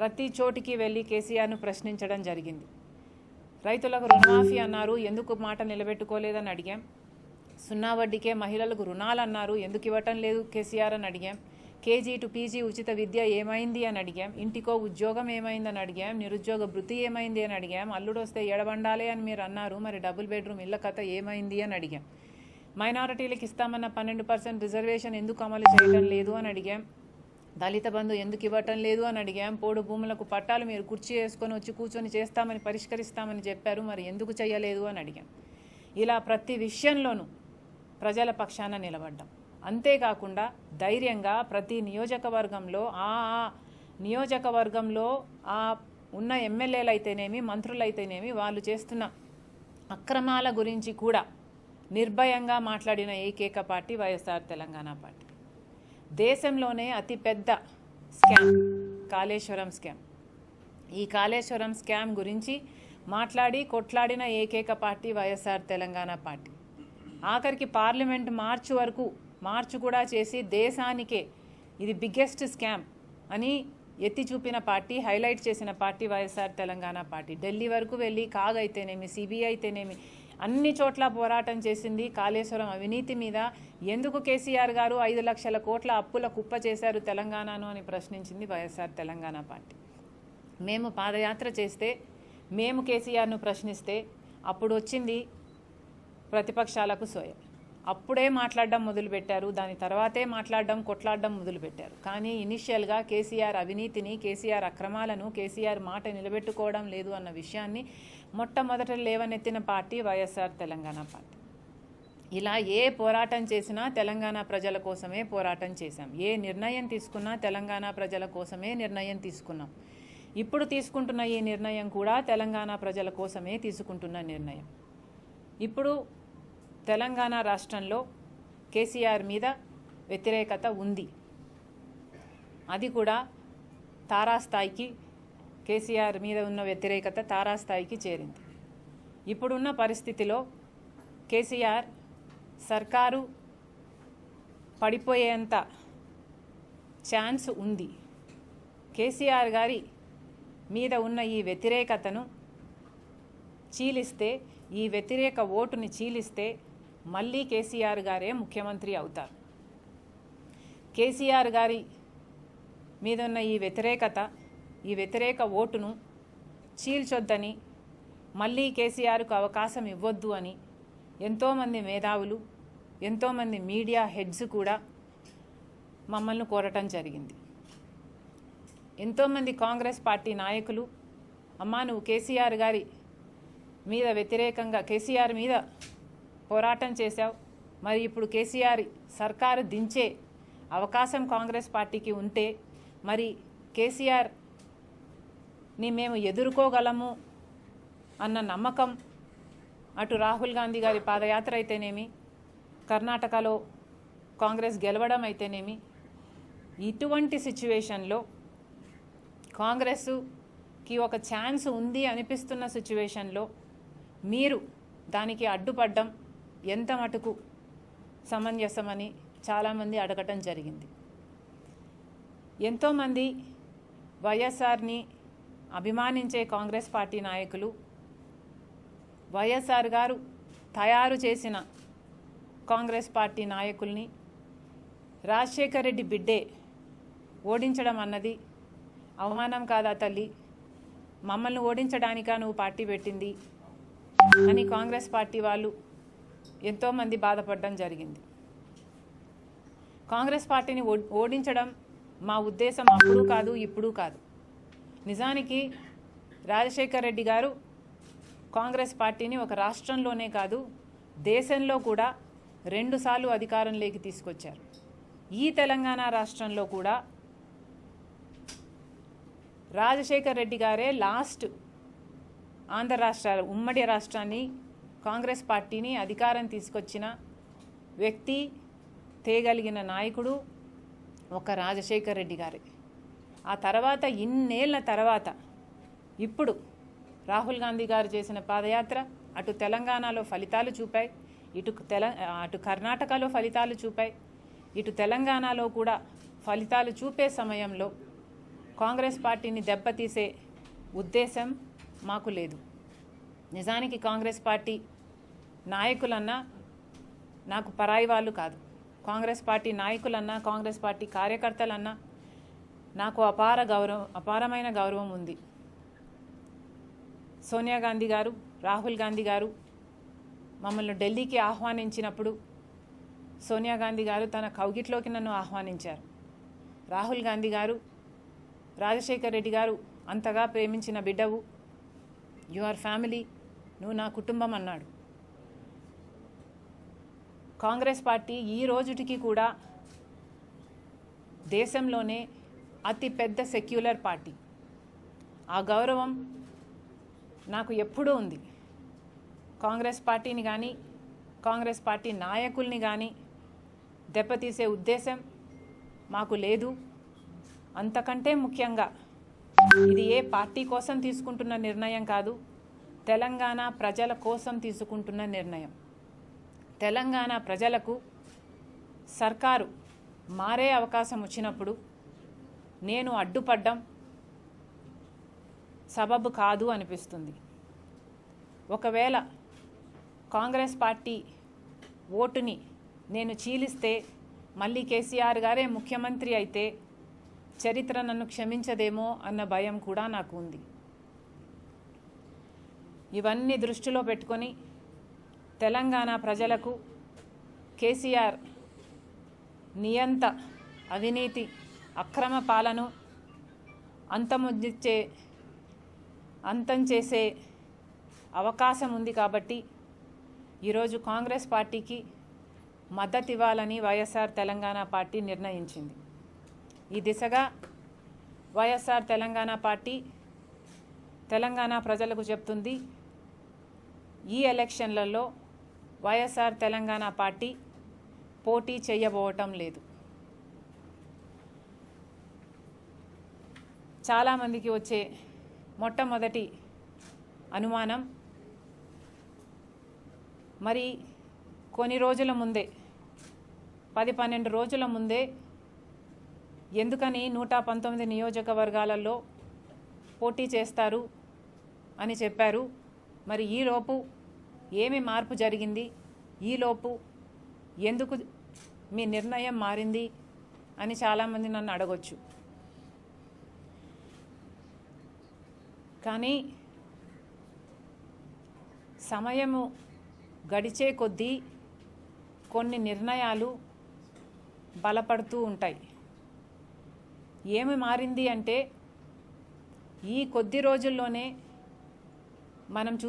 ప్రతి చోటికి వెళ్ళి కేసీఆర్ను ప్రశ్నించడం జరిగింది. రైతులకు రుణమాఫీ అన్నారు ఎందుకు మాట నిలబెట్టుకోలేదని అడిగాం. సున్నా వడ్డీకే మహిళలకు రుణాలు అన్నారు ఎందుకు ఇవ్వటం లేదు కేసీఆర్ అని అడిగాం. కేజీ టు పీజీ ఉచిత విద్య ఏమైంది అని అడిగాం. ఇంటికో ఉద్యోగం ఏమైందని అడిగాం. నిరుద్యోగ భృతి ఏమైంది అని అడిగాం. అల్లుడు వస్తే ఎడబండాలి అని మీరు అన్నారు. మరి డబుల్ బెడ్రూమ్ ఇళ్ళ కథ ఏమైంది అని అడిగాం. మైనారిటీలకు ఇస్తామన్న పన్నెండు పర్సెంట్ రిజర్వేషన్ ఎందుకు అమలు చేయడం లేదు అని అడిగాం. దళిత బంధు ఎందుకు ఇవ్వటం లేదు అని అడిగాం. పోడు భూములకు పట్టాలు మీరు కుర్చీ వేసుకొని వచ్చి కూర్చొని చేస్తామని పరిష్కరిస్తామని చెప్పారు. మరి ఎందుకు చేయలేదు అని అడిగాం. ఇలా ప్రతి విషయంలోనూ ప్రజల పక్షాన నిలబడ్డాం. అంతేకాకుండా ధైర్యంగా ప్రతి నియోజకవర్గంలో ఆ నియోజకవర్గంలో ఆ ఉన్న ఎమ్మెల్యేలు అయితేనేమి మంత్రులైతేనేమి వాళ్ళు చేస్తున్న అక్రమాల గురించి కూడా నిర్భయంగా మాట్లాడిన ఏకైక పార్టీ వైఎస్ఆర్ తెలంగాణ పార్టీ. దేశంలోనే అతిపెద్ద స్కామ్ కాళేశ్వరం స్కామ్. ఈ కాళేశ్వరం స్కామ్ గురించి మాట్లాడి కొట్లాడిన ఏకైక పార్టీ వైఎస్ఆర్ తెలంగాణ పార్టీ. ఆఖరికి పార్లమెంట్ మార్చి వరకు మార్చి కూడా చేసి దేశానికే ఇది బిగ్గెస్ట్ స్కామ్ అని ఎత్తి చూపిన పార్టీ హైలైట్ చేసిన పార్టీ వైఎస్ఆర్ తెలంగాణ పార్టీ. ఢిల్లీ వరకు వెళ్ళి కాగ్ అయితేనేమి సిబిఐ అయితేనేమి అన్ని చోట్ల పోరాటం చేసింది కాళేశ్వరం అవినీతి మీద. ఎందుకు కేసీఆర్ గారు ఐదు లక్షల కోట్ల అప్పుల కుప్ప చేశారు తెలంగాణను అని ప్రశ్నించింది వైఎస్ఆర్ తెలంగాణ పార్టీ. మేము పాదయాత్ర చేస్తే మేము కేసీఆర్ను ప్రశ్నిస్తే అప్పుడు వచ్చింది ప్రతిపక్షాలకు సోయ. అప్పుడే మాట్లాడడం మొదలుపెట్టారు దాని తర్వాతే మాట్లాడడం కొట్లాడడం మొదలుపెట్టారు. కానీ ఇనిషియల్గా కేసీఆర్ అవినీతిని కేసీఆర్ అక్రమాలను కేసీఆర్ మాట నిలబెట్టుకోవడం లేదు అన్న విషయాన్ని మొట్టమొదట లేవనెత్తిన పార్టీ వైఎస్ఆర్ తెలంగాణ పార్టీ. ఇలా ఏ పోరాటం చేసినా తెలంగాణ ప్రజల కోసమే పోరాటం చేశాం. ఏ నిర్ణయం తీసుకున్నా తెలంగాణ ప్రజల కోసమే నిర్ణయం తీసుకున్నాం. ఇప్పుడు తీసుకుంటున్న ఈ నిర్ణయం కూడా తెలంగాణ ప్రజల కోసమే తీసుకుంటున్న నిర్ణయం. ఇప్పుడు తెలంగాణ రాష్ట్రంలో కేసీఆర్ మీద వ్యతిరేకత ఉంది. అది కూడా తారాస్థాయికి కేసీఆర్ మీద ఉన్న వ్యతిరేకత తారాస్థాయికి చేరింది. ఇప్పుడున్న పరిస్థితిలో కేసీఆర్ సర్కారు పడిపోయేంత ఛాన్స్ ఉంది. కేసీఆర్ గారి మీద ఉన్న ఈ వ్యతిరేకతను చీలిస్తే ఈ వ్యతిరేక ఓటుని చీలిస్తే మళ్ళీ కేసీఆర్ గారే ముఖ్యమంత్రి అవుతారు. కేసీఆర్ గారి మీద ఉన్న ఈ వ్యతిరేకత ఈ వ్యతిరేక ఓటును చీల్చొద్దని మళ్ళీ కేసీఆర్కు అవకాశం ఇవ్వొద్దు అని ఎంతోమంది మేధావులు ఎంతోమంది మీడియా హెడ్స్ కూడా మమ్మల్ని కోరటం జరిగింది. ఎంతోమంది కాంగ్రెస్ పార్టీ నాయకులు అమ్మా నువ్వు కేసీఆర్ గారి మీద వ్యతిరేకంగా కేసీఆర్ మీద పోరాటం చేశావు. మరి ఇప్పుడు కేసీఆర్ సర్కారు దించే అవకాశం కాంగ్రెస్ పార్టీకి ఉంటే మరి కేసీఆర్ని మేము ఎదుర్కోగలము అన్న నమ్మకం అటు రాహుల్ గాంధీ గారి పాదయాత్ర అయితేనేమి కర్ణాటకలో కాంగ్రెస్ గెలవడం అయితేనేమి ఇటువంటి సిచ్యువేషన్లో కాంగ్రెస్కి ఒక ఛాన్స్ ఉంది అనిపిస్తున్న సిచ్యువేషన్లో మీరు దానికి అడ్డుపడ్డం ఎంత మటుకు సమంజసమని చాలామంది అడగటం జరిగింది. ఎంతోమంది వైఎస్ఆర్ని అభిమానించే కాంగ్రెస్ పార్టీ నాయకులు వైఎస్ఆర్ గారు తయారు చేసిన కాంగ్రెస్ పార్టీ నాయకుల్ని రాజశేఖర్ రెడ్డి బిడ్డే ఓడించడం అన్నది అవమానం కాదా తల్లి? మమ్మల్ని ఓడించడానికా నువ్వు పార్టీ పెట్టింది? అని కాంగ్రెస్ పార్టీ వాళ్ళు ఎంతోమంది బాధపడడం జరిగింది. కాంగ్రెస్ పార్టీని ఓ- ఓడించడం మా ఉద్దేశం అప్పుడు కాదు ఇప్పుడు కాదు. నిజానికి రాజశేఖర్ రెడ్డి గారు కాంగ్రెస్ పార్టీని ఒక రాష్ట్రంలోనే కాదు దేశంలో కూడా రెండుసార్లు అధికారంలోకి తీసుకొచ్చారు. ఈ తెలంగాణ రాష్ట్రంలో కూడా రాజశేఖర్ రెడ్డి గారే లాస్ట్ ఆంధ్ర రాష్ట్ర ఉమ్మడి రాష్ట్రాన్ని కాంగ్రెస్ పార్టీని అధికారం తీసుకొచ్చిన వ్యక్తి తేగలిగిన నాయకుడు ఒక రాజశేఖర్ రెడ్డి గారి. ఆ తర్వాత ఇన్నేళ్ళ తర్వాత ఇప్పుడు రాహుల్ గాంధీ గారు చేసిన పాదయాత్ర అటు తెలంగాణలో ఫలితాలు చూపాయి ఇటు తెల అటు కర్ణాటకలో ఫలితాలు చూపాయి ఇటు తెలంగాణలో కూడా ఫలితాలు చూపే సమయంలో కాంగ్రెస్ పార్టీని దెబ్బతీసే ఉద్దేశం మాకు లేదు. నిజానికి కాంగ్రెస్ పార్టీ నాయకులన్నా నాకు పరాయి వాళ్ళు కాదు. కాంగ్రెస్ పార్టీ నాయకులన్నా కాంగ్రెస్ పార్టీ కార్యకర్తలన్నా నాకు అపార గౌరవం అపారమైన గౌరవం ఉంది. సోనియా గాంధీ గారు రాహుల్ గాంధీ గారు మమ్మల్ని ఢిల్లీకి ఆహ్వానించినప్పుడు సోనియా గాంధీ గారు తన కౌగిట్లోకి నన్ను ఆహ్వానించారు. రాహుల్ గాంధీ గారు రాజశేఖర్ రెడ్డి గారు అంతగా ప్రేమించిన బిడ్డవు. యువర్ ఫ్యామిలీ నువ్వు నా కుటుంబం అన్నాడు. కాంగ్రెస్ పార్టీ ఈ రోజుటికి కూడా దేశంలోనే అతి పెద్ద సెక్యులర్ పార్టీ. ఆ గౌరవం నాకు ఎప్పుడూ ఉంది. కాంగ్రెస్ పార్టీని కానీ కాంగ్రెస్ పార్టీ నాయకుల్ని కానీ దెబ్బతీసే ఉద్దేశం మాకు లేదు. అంతకంటే ముఖ్యంగా ఇది ఏ పార్టీ కోసం తీసుకుంటున్న నిర్ణయం కాదు. తెలంగాణ ప్రజల కోసం తీసుకుంటున్న నిర్ణయం. తెలంగాణ ప్రజలకు సర్కారు మారే అవకాశం వచ్చినప్పుడు నేను అడ్డుపడ్డం సబబు కాదు అనిపిస్తుంది. ఒకవేళ కాంగ్రెస్ పార్టీ ఓటుని నేను చీలిస్తే మళ్ళీ కేసీఆర్ గారే ముఖ్యమంత్రి అయితే చరిత్ర నన్ను క్షమించదేమో అన్న భయం కూడా నాకు ఉంది. ఇవన్నీ దృష్టిలో పెట్టుకొని తెలంగాణ ప్రజలకు కేసీఆర్ నియంత అవినీతి అక్రమ పాలను అంతముచ్చే అంతం చేసే అవకాశం ఉంది కాబట్టి ఈరోజు కాంగ్రెస్ పార్టీకి మద్దతు ఇవ్వాలని వైఎస్ఆర్ తెలంగాణ పార్టీ నిర్ణయించింది. ఈ దిశగా వైఎస్ఆర్ తెలంగాణ పార్టీ తెలంగాణ ప్రజలకు చెప్తుంది. ఈ ఎలక్షన్లలో వైఎస్ఆర్ తెలంగాణ పార్టీ పోటీ చేయబోవటం లేదు. చాలామందికి వచ్చే మొట్టమొదటి అనుమానం మరి కొన్ని రోజుల ముందే పది పన్నెండు రోజుల ముందే ఎందుకని నూట పంతొమ్మిది నియోజకవర్గాలలో పోటీ చేస్తారు అని చెప్పారు? మరి ఈలోపు ఏమి మార్పు జరిగింది? ఈలోపు ఎందుకు మీ నిర్ణయం మారింది? అని చాలామంది నన్ను అడగొచ్చు. కానీ సమయము గడిచే కొద్దీ కొన్ని నిర్ణయాలు బలపడుతూ ఉంటాయి. ఏమి మారింది అంటే ఈ కొద్ది రోజుల్లోనే మనం చూ